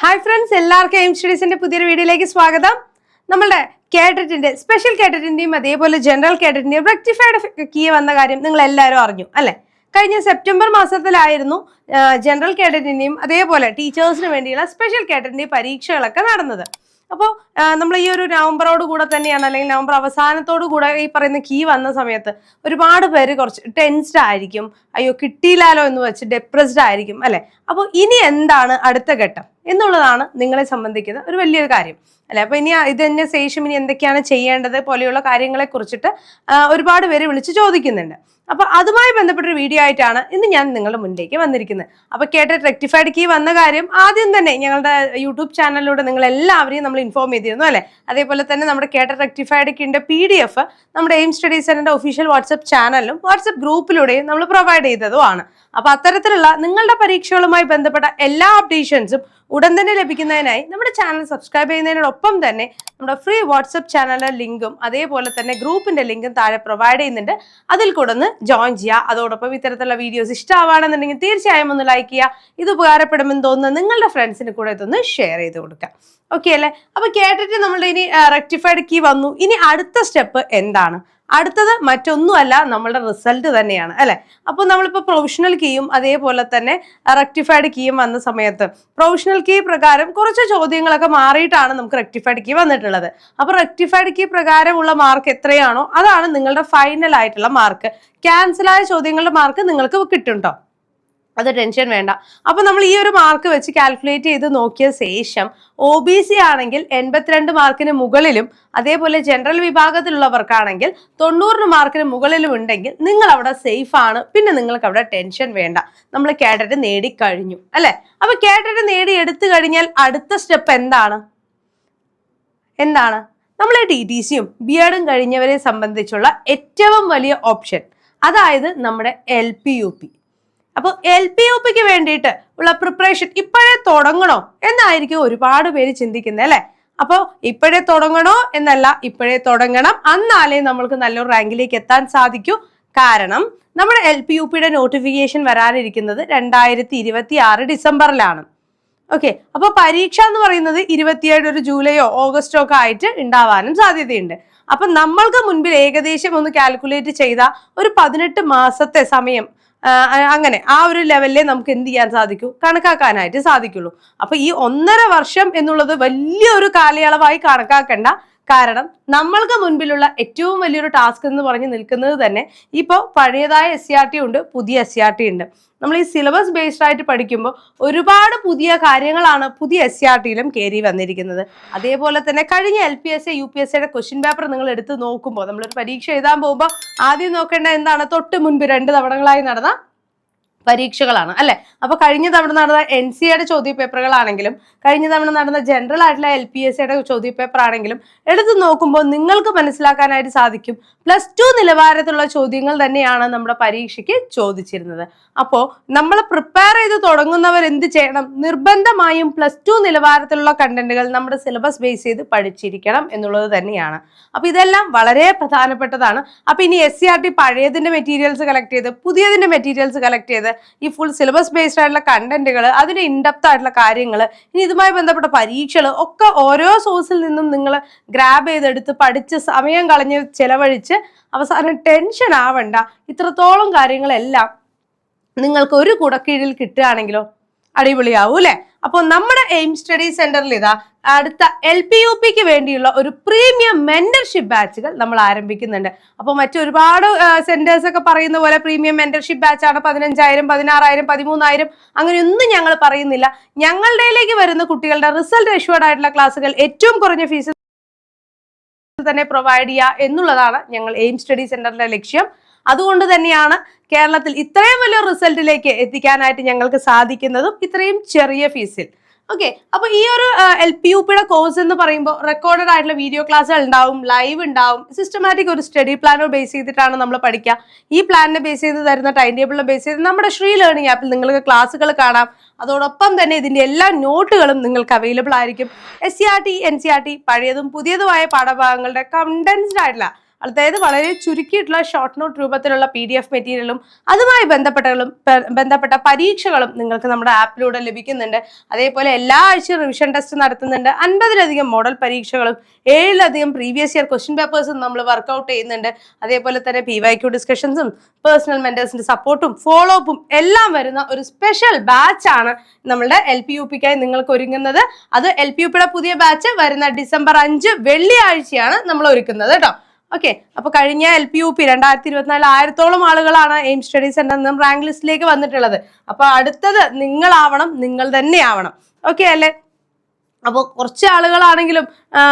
Hi friends എല്ലാവർക്കും Aim സ്റ്റഡീസിന്റെ പുതിയൊരു വീഡിയോയിലേക്ക് സ്വാഗതം. നമ്മളുടെ കേഡറ്റിന്റെ സ്പെഷ്യൽ കേഡറ്റിന്റെയും അതേപോലെ ജനറൽ കേഡറ്റിന്റെയും റെക്ടിഫൈഡ് കീ വന്ന കാര്യം നിങ്ങൾ എല്ലാവരും അറിഞ്ഞു അല്ലേ? കഴിഞ്ഞ സെപ്റ്റംബർ മാസത്തിലായിരുന്നു ജനറൽ കേഡറ്റിന്റെയും അതേപോലെ ടീച്ചേഴ്സിന് വേണ്ടിയുള്ള സ്പെഷ്യൽ കേഡറ്റിന്റെയും പരീക്ഷകളൊക്കെ നടന്നത്. അപ്പോൾ നമ്മൾ ഈ ഒരു നവംബറോട് കൂടെ തന്നെയാണ് അല്ലെങ്കിൽ നവംബർ അവസാനത്തോടു കൂടെ ഈ പറയുന്ന കീ വന്ന സമയത്ത് ഒരുപാട് പേര് കുറച്ച് ടെൻസ്ഡ് ആയിരിക്കും അയ്യോ കിട്ടിയില്ലാലോ എന്ന് വെച്ച് ഡെപ്രസ്ഡ് ആയിരിക്കും അല്ലേ? അപ്പോൾ ഇനി എന്താണ് അടുത്ത ഘട്ടം? എന്നുള്ളതാണ് നിങ്ങളെ സംബന്ധിക്കുന്ന ഒരു വലിയൊരു കാര്യം. അല്ലെ? അപ്പൊ ഇനി ഇതിന്റെ ശേഷം ഇനി എന്തൊക്കെയാണ് ചെയ്യേണ്ടത് പോലെയുള്ള കാര്യങ്ങളെ കുറിച്ചിട്ട് ഒരുപാട് പേര് വിളിച്ച് ചോദിക്കുന്നുണ്ട്. അപ്പൊ അതുമായി ബന്ധപ്പെട്ടൊരു വീഡിയോ ആയിട്ടാണ് ഇന്ന് ഞാൻ നിങ്ങളുടെ മുന്നിലേക്ക് വന്നിരിക്കുന്നത്. അപ്പൊ കേട്ട റെക്ടിഫൈഡ് കീ വന്ന കാര്യം ആദ്യം തന്നെ ഞങ്ങളുടെ യൂട്യൂബ് ചാനലിലൂടെ നിങ്ങൾ എല്ലാവരെയും നമ്മൾ ഇൻഫോം ചെയ്തിരുന്നു അല്ലെ? അതേപോലെ തന്നെ നമ്മുടെ കേട്ട റെക്ടിഫൈഡ് കീന്റെ പി ഡി എഫ് നമ്മുടെ എയിം സ്റ്റഡി സെന്ററിന്റെ ഒഫീഷ്യൽ വാട്സ്ആപ്പ് ചാനലിലും വാട്സ്ആപ്പ് ഗ്രൂപ്പിലൂടെയും നമ്മൾ പ്രൊവൈഡ് ചെയ്തതുമാണ്. അപ്പൊ അത്തരത്തിലുള്ള നിങ്ങളുടെ പരീക്ഷകളുമായി ബന്ധപ്പെട്ട എല്ലാ അപ്ഡേഷൻസും ഉടൻ തന്നെ ലഭിക്കുന്നതിനായി നമ്മുടെ ചാനൽ സബ്സ്ക്രൈബ് ചെയ്യുന്നതിനോടൊപ്പം തന്നെ നമ്മുടെ ഫ്രീ വാട്സപ്പ് ചാനലിന്റെ ലിങ്കും അതേപോലെ തന്നെ ഗ്രൂപ്പിന്റെ ലിങ്കും താഴെ പ്രൊവൈഡ് ചെയ്യുന്നുണ്ട്. അതിൽ കൂടെ ജോയിൻ ചെയ്യുക. അതോടൊപ്പം ഇത്തരത്തിലുള്ള വീഡിയോസ് ഇഷ്ടമാവാണെന്നുണ്ടെങ്കിൽ തീർച്ചയായും ഒന്ന് ലൈക്ക് ചെയ്യുക. ഇത് ഉപകാരപ്പെടുമെന്ന് തോന്നുന്ന നിങ്ങളുടെ ഫ്രണ്ട്സിന് കൂടെ ഇതൊന്ന് ഷെയർ ചെയ്ത് കൊടുക്കുക. ഓക്കെ അല്ലേ? അപ്പൊ കേട്ടിട്ട് നമ്മളുടെ ഇനി റെക്ടിഫൈഡ് കീ വന്നു. ഇനി അടുത്ത സ്റ്റെപ്പ് എന്താണ്? അടുത്തത് മറ്റൊന്നുമല്ല നമ്മളുടെ റിസൾട്ട് തന്നെയാണ് അല്ലെ? അപ്പോൾ നമ്മളിപ്പോൾ പ്രൊവിഷണൽ കീയും അതേപോലെ തന്നെ റെക്ടിഫൈഡ് കീയും വന്ന സമയത്ത് പ്രൊവിഷണൽ കീ പ്രകാരം കുറച്ച് ചോദ്യങ്ങളൊക്കെ മാറിയിട്ടാണ് നമുക്ക് റെക്ടിഫൈഡ് കീ വന്നിട്ടുള്ളത്. അപ്പോൾ റെക്ടിഫൈഡ് കീ പ്രകാരമുള്ള മാർക്ക് എത്രയാണോ അതാണ് നിങ്ങളുടെ ഫൈനൽ ആയിട്ടുള്ള മാർക്ക് ക്യാൻസലായ ചോദ്യങ്ങളുടെ മാർക്ക് നിങ്ങൾക്ക് കിട്ടുണ്ടോ കേട്ടോ അത് ടെൻഷൻ വേണ്ട. അപ്പൊ നമ്മൾ ഈ ഒരു മാർക്ക് വെച്ച് കാൽക്കുലേറ്റ് ചെയ്ത് നോക്കിയ ശേഷം ഒ ബി സി ആണെങ്കിൽ എൺപത്തിരണ്ട് മാർക്കിന് മുകളിലും അതേപോലെ ജനറൽ വിഭാഗത്തിലുള്ളവർക്കാണെങ്കിൽ തൊണ്ണൂറിന് മാർക്കിന് മുകളിലും ഉണ്ടെങ്കിൽ നിങ്ങൾ അവിടെ സേഫ് ആണ്. പിന്നെ നിങ്ങൾക്ക് അവിടെ ടെൻഷൻ വേണ്ട. നമ്മൾ കേഡറ്റ് നേടിക്കഴിഞ്ഞു അല്ലെ? അപ്പൊ കേഡറ്റ് നേടി എടുത്തു കഴിഞ്ഞാൽ അടുത്ത സ്റ്റെപ്പ് എന്താണ്? എന്താണ്? നമ്മൾ ടി ടി സിയും ബി എഡും കഴിഞ്ഞവരെ സംബന്ധിച്ചുള്ള ഏറ്റവും വലിയ ഓപ്ഷൻ അതായത് നമ്മുടെ എൽ പി യു പി അപ്പോൾ എൽ പി യു പിക്ക് വേണ്ടിയിട്ട് ഉള്ള പ്രിപ്പറേഷൻ ഇപ്പോഴേ തുടങ്ങണോ എന്നായിരിക്കും ഒരുപാട് പേര് ചിന്തിക്കുന്നത് അല്ലെ? അപ്പോൾ ഇപ്പോഴേ തുടങ്ങണോ എന്നല്ല ഇപ്പോഴേ തുടങ്ങണം. എന്നാലേ നമ്മൾക്ക് നല്ലൊരു റാങ്കിലേക്ക് എത്താൻ സാധിക്കൂ. കാരണം നമ്മുടെ എൽ പി യു പിയുടെ നോട്ടിഫിക്കേഷൻ വരാനിരിക്കുന്നത് രണ്ടായിരത്തി ഇരുപത്തി ആറ് ഡിസംബറിലാണ്. ഓക്കെ അപ്പൊ പരീക്ഷ എന്ന് പറയുന്നത് ഇരുപത്തിയേഴ് ഒരു ജൂലൈയോ ഓഗസ്റ്റോ ഒക്കെ ആയിട്ട് ഉണ്ടാവാനും സാധ്യതയുണ്ട്. അപ്പൊ നമ്മൾക്ക് മുൻപിൽ ഏകദേശം ഒന്ന് കാൽക്കുലേറ്റ് ചെയ്ത ഒരു പതിനെട്ട് മാസത്തെ സമയം അങ്ങനെ ആ ഒരു ലെവലിലെ നമുക്ക് എന്ത് ചെയ്യാൻ സാധിക്കൂ? കണക്കാക്കാനായിട്ട് സാധിക്കുള്ളൂ. അപ്പൊ ഈ ഒന്നര വർഷം എന്നുള്ളത് വലിയ ഒരു കാലയളവായി കണക്കാക്കണ്ട. കാരണം നമ്മൾക്ക് മുൻപിലുള്ള ഏറ്റവും വലിയൊരു ടാസ്ക് എന്ന് പറഞ്ഞ് നിൽക്കുന്നത് തന്നെ ഇപ്പോൾ പഴയതായ എസ് സി ആർ ടി ഉണ്ട് പുതിയ എസ് സി ആർ ടി ഉണ്ട്. നമ്മൾ ഈ സിലബസ് ബേസ്ഡ് ആയിട്ട് പഠിക്കുമ്പോൾ ഒരുപാട് പുതിയ കാര്യങ്ങളാണ് പുതിയ എസ് സി ആർ ടിയിലും കയറി വന്നിരിക്കുന്നത്. അതേപോലെ തന്നെ കഴിഞ്ഞ L P S A U P S സിയുടെ ക്വസ്റ്റ്യൻ പേപ്പർ നിങ്ങൾ എടുത്ത് നോക്കുമ്പോൾ നമ്മളൊരു പരീക്ഷ എഴുതാൻ പോകുമ്പോൾ ആദ്യം നോക്കേണ്ട എന്താണ്? തൊട്ട് മുൻപ് രണ്ട് തവണകളായി നടന്ന പരീക്ഷകളാണ് അല്ലെ? അപ്പൊ കഴിഞ്ഞ തവണ നടന്ന എൻ സി എയുടെ ചോദ്യ പേപ്പറുകളാണെങ്കിലും കഴിഞ്ഞ തവണ നടന്ന ജനറൽ ആയിട്ടുള്ള എൽ പി എസ് സിയുടെ ചോദ്യ പേപ്പർ ആണെങ്കിലും എടുത്തു നോക്കുമ്പോൾ നിങ്ങൾക്ക് മനസ്സിലാക്കാനായിട്ട് സാധിക്കും. പ്ലസ് ടു നിലവാരത്തിലുള്ള ചോദ്യങ്ങൾ തന്നെയാണ് നമ്മുടെ പരീക്ഷയ്ക്ക് ചോദിച്ചിരുന്നത്. അപ്പോൾ നമ്മൾ പ്രിപ്പയർ ചെയ്ത് തുടങ്ങുന്നവർ എന്ത് ചെയ്യണം? നിർബന്ധമായും പ്ലസ് ടു നിലവാരത്തിലുള്ള കണ്ടന്റുകൾ നമ്മുടെ സിലബസ് ബേസ് ചെയ്ത് പഠിച്ചിരിക്കണം എന്നുള്ളത് തന്നെയാണ്. അപ്പൊ ഇതെല്ലാം വളരെ പ്രധാനപ്പെട്ടതാണ്. അപ്പൊ ഇനി എസ് സി ആർ ടി പഴയതിന്റെ മെറ്റീരിയൽസ് കളക്ട് ചെയ്ത് പുതിയതിന്റെ മെറ്റീരിയൽസ് കളക്ട് ചെയ്ത് ഈ ഫുൾ സിലബസ് ബേസ്ഡ് ആയിട്ടുള്ള കണ്ടന്റുകൾ അതിന്റെ ഇൻഡെപ്ത് ആയിട്ടുള്ള കാര്യങ്ങൾ ഇനി ഇതുമായി ബന്ധപ്പെട്ട പരീക്ഷകൾ ഒക്കെ ഓരോ സോഴ്സിൽ നിന്നും നിങ്ങൾ ഗ്രാബ് ചെയ്തെടുത്ത് പഠിച്ച് സമയം കളഞ്ഞ് ചെലവഴിച്ച് അവസാനം ടെൻഷൻ ആവണ്ട. ഇത്രത്തോളം കാര്യങ്ങളെല്ലാം നിങ്ങൾക്ക് ഒരു കുടക്കീഴിൽ കിട്ടുകയാണെങ്കിലോ അടിപൊളിയാവും അല്ലെ? അപ്പോൾ നമ്മുടെ എയിം സ്റ്റഡി സെന്ററിൽ ഇതാ അടുത്ത എൽ പി യു പിക്ക് വേണ്ടിയുള്ള ഒരു പ്രീമിയം മെന്റർഷിപ്പ് ബാച്ചുകൾ നമ്മൾ ആരംഭിക്കുന്നുണ്ട്. അപ്പോൾ മറ്റൊരുപാട് സെന്റേഴ്സ് ഒക്കെ പറയുന്ന പോലെ പ്രീമിയം മെന്റർഷിപ്പ് ബാച്ചാണ് പതിനഞ്ചായിരം പതിനാറായിരം പതിമൂന്നായിരം അങ്ങനെയൊന്നും ഞങ്ങൾ പറയുന്നില്ല. ഞങ്ങളുടെയിലേക്ക് വരുന്ന കുട്ടികളുടെ റിസൾട്ട് അഷ്യൂർഡ് ആയിട്ടുള്ള ക്ലാസ്സുകൾ ഏറ്റവും കുറഞ്ഞ ഫീസ് തന്നെ പ്രൊവൈഡ് ചെയ്യുക എന്നുള്ളതാണ് ഞങ്ങൾ എയിം സ്റ്റഡി സെന്ററിന്റെ ലക്ഷ്യം. അതുകൊണ്ട് തന്നെയാണ് കേരളത്തിൽ ഇത്രയും വലിയ റിസൾട്ടിലേക്ക് എത്തിക്കാനായിട്ട് ഞങ്ങൾക്ക് സാധിക്കുന്നതും ഇത്രയും ചെറിയ ഫീസിൽ. ഓക്കെ അപ്പൊ ഈ ഒരു എൽ പി യു പിയുടെ കോഴ്സ് എന്ന് പറയുമ്പോൾ റെക്കോർഡഡ് ആയിട്ടുള്ള വീഡിയോ ക്ലാസ്സുകൾ ഉണ്ടാവും ലൈവ് ഉണ്ടാവും. സിസ്റ്റമാറ്റിക് ഒരു സ്റ്റഡി പ്ലാനോ ബേസ് ചെയ്തിട്ടാണ് നമ്മൾ പഠിക്കുക. ഈ പ്ലാനിനെ ബേസ് ചെയ്ത് തരുന്ന ടൈം ടേബിളിനെ ബേസ് ചെയ്ത് നമ്മുടെ ശ്രീ ലേണിംഗ് ആപ്പിൽ നിങ്ങൾക്ക് ക്ലാസ്സുകൾ കാണാം. അതോടൊപ്പം തന്നെ ഇതിന്റെ എല്ലാ നോട്ടുകളും നിങ്ങൾക്ക് അവൈലബിൾ ആയിരിക്കും. S C R T N C R T പഴയതും പുതിയതുമായ പാഠഭാഗങ്ങളുടെ കണ്ടൻസ്ഡ് ആയിട്ടുള്ള അതായത് വളരെ ചുരുക്കിയിട്ടുള്ള ഷോർട്ട് നോട്ട് രൂപത്തിലുള്ള പി ഡി എഫ് മെറ്റീരിയലും അതുമായി ബന്ധപ്പെട്ടകളും ബന്ധപ്പെട്ട പരീക്ഷകളും നിങ്ങൾക്ക് നമ്മുടെ ആപ്പിലൂടെ ലഭിക്കുന്നുണ്ട്. അതേപോലെ എല്ലാ ആഴ്ചയും റിവിഷൻ ടെസ്റ്റ് നടത്തുന്നുണ്ട്. അൻപതിലധികം മോഡൽ പരീക്ഷകളും ഏഴിലധികം പ്രീവിയസ് ഇയർ ക്വസ്റ്റ്യൻ പേപ്പേഴ്സും നമ്മൾ വർക്കൗട്ട് ചെയ്യുന്നുണ്ട്. അതേപോലെ തന്നെ പി വൈ ക്യു ഡിസ്കഷൻസും പേഴ്സണൽ മെന്റേഴ്സിന്റെ സപ്പോർട്ടും ഫോളോ അപ്പും എല്ലാം വരുന്ന ഒരു സ്പെഷ്യൽ ബാച്ച് ആണ് നമ്മളുടെ എൽ പി യു പിക്കായി നിങ്ങൾക്ക് ഒരുങ്ങുന്നത്. അത് എൽ പി യു പിയുടെ പുതിയ ബാച്ച് വരുന്ന ഡിസംബർ അഞ്ച് വെള്ളിയാഴ്ചയാണ് നമ്മൾ ഒരുക്കുന്നത് കേട്ടോ. ഓക്കെ അപ്പൊ കഴിഞ്ഞ എൽ പി യു പി രണ്ടായിരത്തി ഇരുപത്തിനാല് ആയിരത്തോളം ആളുകളാണ് എയിം സ്റ്റഡി സെന്റർ നിന്നും റാങ്ക് ലിസ്റ്റിലേക്ക് വന്നിട്ടുള്ളത്. അപ്പൊ അടുത്തത് നിങ്ങളാവണം നിങ്ങൾ തന്നെ ആവണം ഓക്കെ അല്ലേ? അപ്പോൾ കുറച്ച് ആളുകളാണെങ്കിലും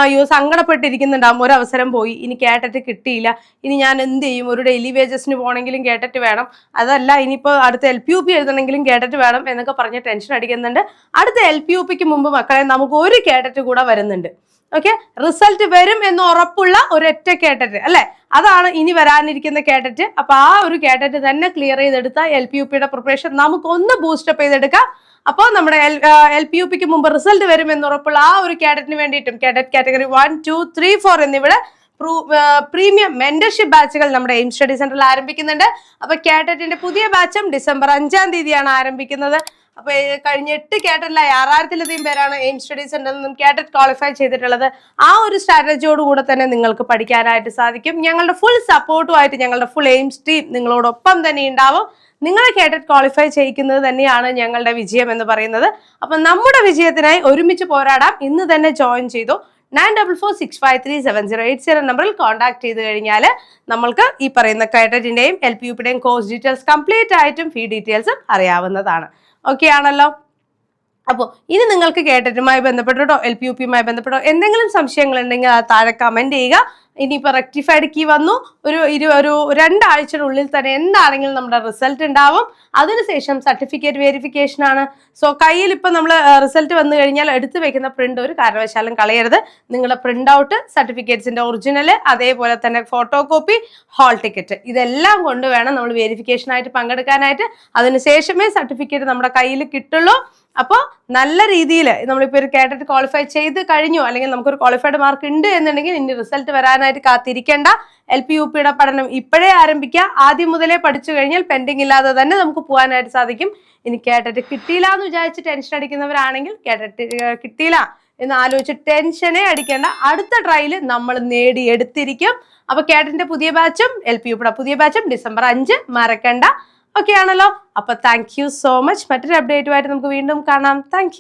അയ്യോ സങ്കടപ്പെട്ടിരിക്കുന്നുണ്ടാവും. ഒരു അവസരം പോയി. ഇനി കേട്ടിട്ട് കിട്ടിയില്ല. ഇനി ഞാൻ എന്ത് ചെയ്യും? ഒരു ഡെയിലി വേജസിന് പോകണമെങ്കിലും കേട്ടിട്ട് വേണം. അതല്ല ഇനിയിപ്പോൾ അടുത്ത എൽ പി യു പി എഴുതണമെങ്കിലും കേട്ടിട്ട് വേണം എന്നൊക്കെ പറഞ്ഞ് ടെൻഷൻ അടിക്കുന്നുണ്ട്. അടുത്ത എൽ പി യു പിക്ക് മുമ്പ് മക്കളെ നമുക്ക് ഒരു കേട്ടിട്ട് കൂടെ വരുന്നുണ്ട്. ഓക്കെ റിസൾട്ട് വരും എന്ന് ഉറപ്പുള്ള ഒരൊറ്റ കേട്ടറ്റ് അല്ലെ? അതാണ് ഇനി വരാനിരിക്കുന്ന കേട്ടറ്റ് അപ്പൊ ആ ഒരു കേട്ടറ്റ് തന്നെ ക്ലിയർ ചെയ്തെടുത്ത എൽ പി യു പിയുടെ പ്രിപ്പറേഷൻ നമുക്ക് ഒന്ന് ബൂസ്റ്റപ്പ് ചെയ്തെടുക്കാം. അപ്പോൾ നമ്മുടെ എൽ പി യു പിക്ക് മുമ്പ് റിസൾട്ട് വരും എന്ന് ഉറപ്പുള്ള ആ ഒരു കേഡറ്റിന് വേണ്ടിയിട്ടും KTET category one two three four എന്നിവിടെ പ്രീമിയം മെന്റർഷിപ്പ് ബാച്ചുകൾ നമ്മുടെ എയിം സ്റ്റഡി സെന്ററിൽ ആരംഭിക്കുന്നുണ്ട്. അപ്പൊ കാറ്ററ്റിന്റെ പുതിയ ബാച്ചും ഡിസംബർ അഞ്ചാം തീയതിയാണ് ആരംഭിക്കുന്നത്. അപ്പൊ കഴിഞ്ഞ എട്ട് കേട്ടറ്റിലെ ആറായിരത്തിലധികം പേരാണ് എയിം സ്റ്റഡി സെന്ററിൽ നിന്നും കേട്ടറ്റ് ക്വാളിഫൈ ചെയ്തിട്ടുള്ളത്. ആ ഒരു സ്ട്രാറ്റജിയോട് കൂടെ തന്നെ നിങ്ങൾക്ക് പഠിക്കാനായിട്ട് സാധിക്കും. ഞങ്ങളുടെ ഫുൾ സപ്പോർട്ടുമായിട്ട് ഞങ്ങളുടെ ഫുൾ എയിംസ് ടീം നിങ്ങളോടൊപ്പം തന്നെ ഉണ്ടാവും. നിങ്ങളെ കേട്ടറ്റ് ക്വാളിഫൈ ചെയ്യിക്കുന്നത് തന്നെയാണ് ഞങ്ങളുടെ വിജയം എന്ന് പറയുന്നത്. അപ്പൊ നമ്മുടെ വിജയത്തിനായി ഒരുമിച്ച് പോരാടാം. ഇന്ന് തന്നെ ജോയിൻ ചെയ്തു. Nine double four six five three seven zero eight zero നമ്പറിൽ കോൺടാക്ട് ചെയ്ത് കഴിഞ്ഞാൽ നമ്മൾക്ക് ഈ പറയുന്ന കേട്ടറ്റിന്റെയും എൽ പി യുപ്പിന്റെയും കോഴ്സ് ഡീറ്റെയിൽസ് കംപ്ലീറ്റ് ആയിട്ടും ഫീ ഡീറ്റെയിൽസും അറിയാവുന്നതാണ്. ഓക്കെ ആണല്ലോ. അപ്പോൾ ഇനി നിങ്ങൾക്ക് കേട്ടിട്ടുമായി ബന്ധപ്പെട്ടോ എൽ പി യു പിയുമായി ബന്ധപ്പെട്ടോ എന്തെങ്കിലും സംശയങ്ങൾ ഉണ്ടെങ്കിൽ അത് താഴെ കമന്റ് ചെയ്യുക. ഇനിയിപ്പോൾ റെക്ടിഫൈഡ് കീ വന്നു. ഒരു ഇരു ഒരു രണ്ടാഴ്ചയുടെ തന്നെ എന്താണെങ്കിലും നമ്മുടെ റിസൾട്ട് ഉണ്ടാവും. അതിനുശേഷം സർട്ടിഫിക്കറ്റ് വെരിഫിക്കേഷൻ ആണ്. സോ കയ്യിൽ ഇപ്പം നമ്മൾ റിസൾട്ട് വന്നു കഴിഞ്ഞാൽ എടുത്തു വെക്കുന്ന പ്രിന്റ് ഒരു കാരണവശാലും കളയരുത്. നിങ്ങളുടെ പ്രിന്റ് ഔട്ട് സർട്ടിഫിക്കറ്റ്സിന്റെ ഒറിജിനൽ അതേപോലെ തന്നെ ഫോട്ടോ കോപ്പി ഹാൾ ടിക്കറ്റ് ഇതെല്ലാം കൊണ്ടുവേണം നമ്മൾ വെരിഫിക്കേഷനായിട്ട് പങ്കെടുക്കാനായിട്ട്. അതിനുശേഷമേ സർട്ടിഫിക്കറ്റ് നമ്മുടെ കയ്യിൽ കിട്ടുള്ളൂ. അപ്പോൾ നല്ല രീതിയിൽ നമ്മളിപ്പോൾ ഒരു കേട്ടിട്ട് ക്വാളിഫൈ ചെയ്ത് കഴിഞ്ഞു അല്ലെങ്കിൽ നമുക്കൊരു ക്വാളിഫൈഡ് മാർക്ക് ഉണ്ട് എന്നുണ്ടെങ്കിൽ ഇനി റിസൾട്ട് വരാനായിട്ട് കാത്തിരിക്കേണ്ട. എൽ പി യു പിയുടെ പഠനം ഇപ്പോഴേ ആരംഭിക്കുക. ആദ്യം മുതലേ പഠിച്ചു കഴിഞ്ഞാൽ പെൻഡിങ് ഇല്ലാതെ തന്നെ നമുക്ക് പോകാനായിട്ട് സാധിക്കും. ഇനി കേട്ടിട്ട് കിട്ടിയില്ല എന്ന് വിചാരിച്ച് ടെൻഷൻ അടിക്കുന്നവരാണെങ്കിൽ കേട്ടിട്ട് കിട്ടിയില്ല എന്ന് ആലോചിച്ച് ടെൻഷനെ അടിക്കേണ്ട. അടുത്ത ട്രയൽ നമ്മൾ നേടിയെടുത്തിരിക്കും. അപ്പൊ കേട്ടിന്റെ പുതിയ ബാച്ചും എൽ പി യുയുടെ പുതിയ ബാച്ചും ഡിസംബർ അഞ്ച് മറക്കണ്ട. ഓക്കെ ആണല്ലോ. അപ്പൊ താങ്ക് സോ മച്ച് മറ്റൊരു അപ്ഡേറ്റുമായിട്ട് നമുക്ക് വീണ്ടും കാണാം. താങ്ക്